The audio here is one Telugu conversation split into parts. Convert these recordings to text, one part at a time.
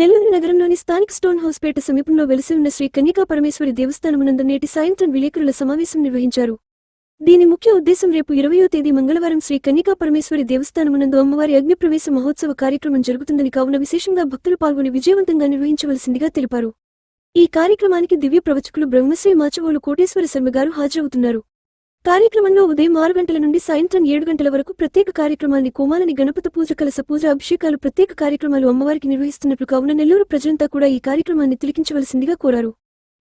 నెల్లూరు నగరంలోని స్థానిక స్టోన్ హౌస్ పేట సమీపంలో వెలిసి ఉన్న శ్రీ కన్యకా పరమేశ్వరి దేవస్థానమునందు నేటి సాయంత్రం విలేకరుల సమావేశం నిర్వహించారు. దీని ముఖ్య ఉద్దేశం రేపు ఇరవయో తేదీ మంగళవారం శ్రీ కన్యకా పరమేశ్వరి దేవస్థానమునందు అమ్మవారి అగ్నిప్రవేశ మహోత్సవ కార్యక్రమం జరుగుతుందని కావున విశేషంగా భక్తులు పాల్గొని విజయవంతంగా నిర్వహించవలసిందిగా తెలిపారు. ఈ కార్యక్రమానికి దివ్య ప్రవచకులు బ్రహ్మశ్రీ మాచవోలు కోటేశ్వర శర్మ గారు హాజరవుతున్నారు. కార్యక్రమంలో ఉదయం ఆరు గంటల నుండి సాయంత్రం ఏడు గంటల వరకు ప్రత్యేక కార్యక్రమాన్ని కోమాలని గణపతి పూజ కలస పూజ అభిషేకాలు ప్రత్యేక కార్యక్రమాలు అమ్మవారికి నిర్వహిస్తున్నట్లు కావున నెల్లూరు ప్రజలంతా కూడా ఈ కార్యక్రమాన్ని తిలకించవలసిందిగా కోరారు.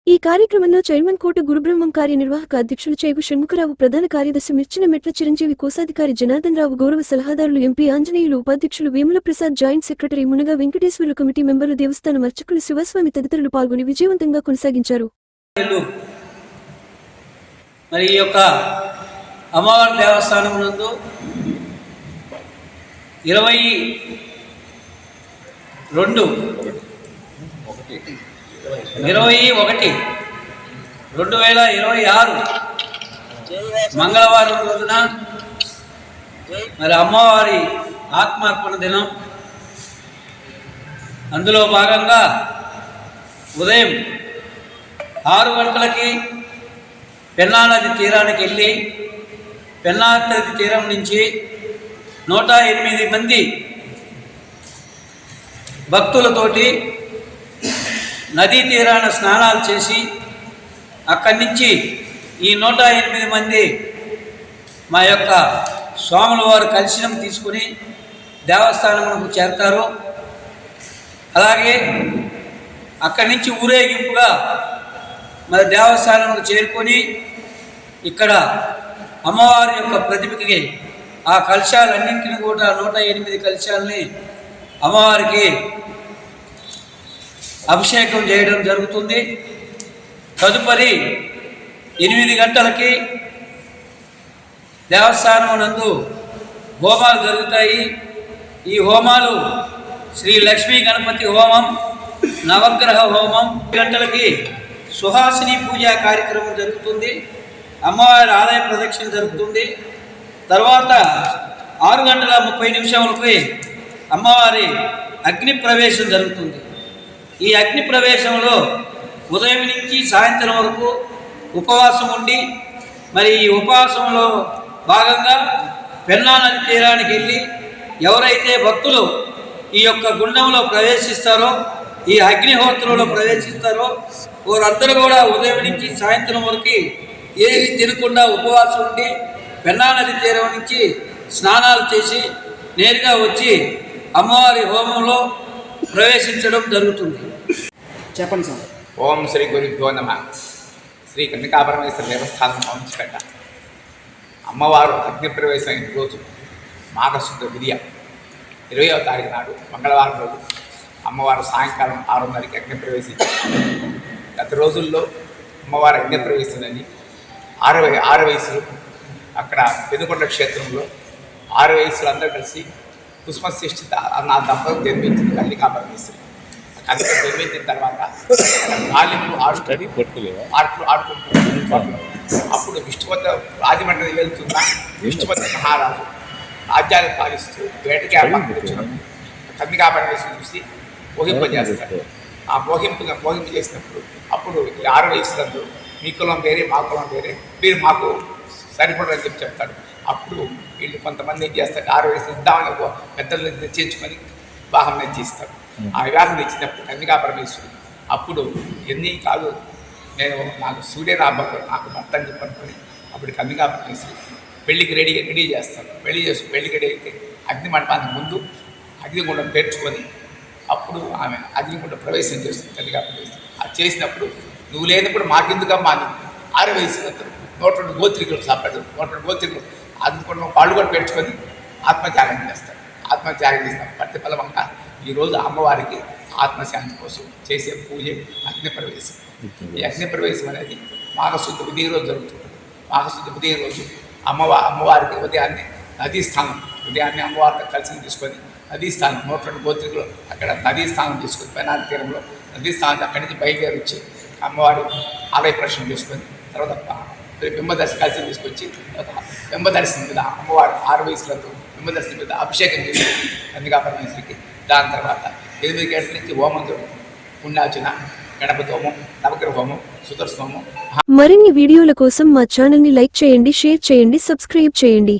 ఈ కార్యక్రమంలో చైర్మన్ కోట గురుబ్రహ్మం కార్యనిర్వాహక అధ్యక్షులు చేగు షణ్ముఖరావు ప్రధాన కార్యదర్శి మిర్చిన మెట్ల చిరంజీవి కోశాధికారి జనార్దన్ రావు గౌరవ సలహాదారులు ఎంపీ ఆంజనేయులు ఉపాధ్యక్షులు Vemula Prasad joint secretary Munaga Venkateswarlu committee మెంబర్లు దేవస్థానం అర్చకులు శివస్వామి తదితరులు పాల్గొని విజయవంతంగా కొనసాగించారు. మరి ఈ యొక్క అమ్మవారి దేవస్థానం నందు ఇరవై రెండు ఇరవై ఒకటి రెండు వేల ఇరవై ఆరు మంగళవారం రోజున మరి అమ్మవారి ఆత్మార్పణ దినం. అందులో భాగంగా ఉదయం ఆరు గంటలకి పెన్నా నది తీరానికి వెళ్ళి పెన్నా నది తీరం నుంచి నూట ఎనిమిది మంది భక్తులతోటి నదీ తీరాన స్నానాలు చేసి అక్కడి నుంచి ఈ నూట ఎనిమిది మంది మా యొక్క స్వాముల వారు కలిసినం తీసుకుని దేవస్థానమునకు చేరతారు. అలాగే అక్కడి నుంచి ఊరేగింపుగా మరి దేవస్థానంలో చేరుకొని ఇక్కడ అమ్మవారి యొక్క ప్రతిభకి ఆ కలశాలన్నింటినీ కూడా నూట ఎనిమిది కలశాలని అమ్మవారికి అభిషేకం చేయడం జరుగుతుంది. తదుపరి ఎనిమిది గంటలకి దేవస్థానం నందు హోమాలు జరుగుతాయి. ఈ హోమాలు శ్రీ లక్ష్మీ గణపతి హోమం నవగ్రహ హోమం గంటలకి సుహాసిని పూజ కార్యక్రమం జరుగుతుంది అమ్మవారి ఆలయ ప్రదక్షిణ జరుగుతుంది. తర్వాత ఆరు గంటల ముప్పై నిమిషములకి అమ్మవారి అగ్ని ప్రవేశం జరుగుతుంది. ఈ అగ్ని ప్రవేశంలో ఉదయం నుంచి సాయంత్రం వరకు ఉపవాసం ఉండి మరి ఈ ఉపవాసంలో భాగంగా పెన్నా నది తీరానికి వెళ్ళి ఎవరైతే భక్తులు ఈ యొక్క గుండంలో ప్రవేశిస్తారో ఈ అగ్నిహోత్రంలో ప్రవేశిస్తారో వారందరూ కూడా ఉదయం నుంచి సాయంత్రం వరకు ఏది తినకుండా ఉపవాసం ఉండి పెన్నా నది తీరం నుంచి స్నానాలు చేసి నేరుగా వచ్చి అమ్మవారి హోమంలో ప్రవేశించడం జరుగుతుంది. చెప్పండి సార్. ఓం శ్రీ గురుభ్యో నమ. శ్రీ కన్నికాపరమేశ్వర దేవస్థానం పంచిపెట్ట అమ్మవారు అగ్నిప్రవేశం అయిన రోజు మాఘశుద్ధ విద్య ఇరవయవ తారీఖు నాడు మంగళవారం రోజు అమ్మవారు సాయంకాలం ఆరున్నరకి అగ్నిప్రవేశించారు. గత రోజుల్లో అమ్మవారు అగ్నిప్రవేశిందని ఆరు వయ ఆరు వయసులు అక్కడ పెనుకొండ క్షేత్రంలో ఆరు వయసులు అందరూ కలిసి పుష్పశిష్టి నా దంపతులు జన్మించింది కన్నికాపరమేశ్వరి కనుక జన్మించిన తర్వాత బాల్యంలో ఆడుతుంది ఆడుతూ ఆడుకుంటున్నారు అప్పుడు విష్ణుపత రాజమండ్రి వెళ్తున్న విష్ణుపత మహారాజు రాజ్యాన్ని పాలిస్తూ వేటకి వచ్చినప్పుడు కన్నికాపరమేశ్వరి చూసి మోహింపజేస్తాడు ఆ మోహింపుగా మోహింపు చేసినప్పుడు అప్పుడు ఈ ఆరు వయసులందు మీ కులం వేరే మా కులం వేరే మీరు మాకు సరిపడని చెప్పి చెప్తాడు. అప్పుడు వీళ్ళు కొంతమంది ఏం చేస్తారు ఆరు వయసులు ఇద్దామని పెద్దలు నిశ్చయించుకొని వివాహం నిశ్చయిస్తారు ఆ వివాహం నిచ్చినప్పుడు కన్నికా పరమేశ్వరి అప్పుడు ఎన్ని కాదు నేను నాకు సూర్య భర్త నాకు భర్త అని చెప్పనుకొని అప్పుడు కన్నికా పరమేశ్వరి పెళ్ళికి రెడీ రెడీ చేస్తాను పెళ్ళి చేసి పెళ్ళికి రెడీ అయితే అగ్ని మండపానికి ముందు అగ్నిగుండం పేర్చుకొని అప్పుడు ఆమె అగ్నిగుండ ప్రవేశం చేస్తుంది కన్నికా పరమేశ్వరి అది చేసినప్పుడు నువ్వు లేనప్పుడు మాకెందుకమ్మా అని ఆరు వయసు నూట రెండు గోత్రికులు సపరేట్ నూట రెండు గోత్రికులు అందుకుండా వాళ్ళు కూడా పెట్టుకొని ఆత్మత్యాగం చేస్తారు. ఆత్మత్యాగం చేసిన ప్రతిఫలమంగా ఈరోజు అమ్మవారికి ఆత్మశాంతి కోసం చేసే పూజ అగ్నిప్రవేశం. ఈ అగ్నిప్రవేశం. అనేది మాఘశుద్ధ ఉదయం రోజు జరుగుతుంది. మాఘశుద్ధ ఉదయం రోజు అమ్మవా అమ్మవారికి ఉదయాన్నే నదీ స్థానం ఉదయాన్నే అమ్మవారిని కలిసి తీసుకొని నదీ స్థానం నూట రెండు గోత్రికులు అక్కడ నదీ స్థానం తీసుకొని పెనాది తీరంలో నదీ స్థానం అక్కడి నుంచి బయలుదేరి వచ్చి అమ్మవారి ఆలయ ప్రశ్న చేసుకొని తర్వాత బింబదర్శనం కలిసి తీసుకొచ్చి తర్వాత బింబదర్శనం మీద అమ్మవారు ఆరు వయసులతో బింబదర్శనం మీద అభిషేకం చేసి కన్నికా పరమేశ్వరికి దాని తర్వాత ఎనిమిది గంటల నుంచి హోమం జరుగుతుంది. పుణ్యార్చన గణపతి హోమం నవగ్రహ హోమం సుదర్శన హోమం. మరిన్ని వీడియోల కోసం మా ఛానల్ని లైక్ చేయండి షేర్ చేయండి సబ్స్క్రైబ్ చేయండి.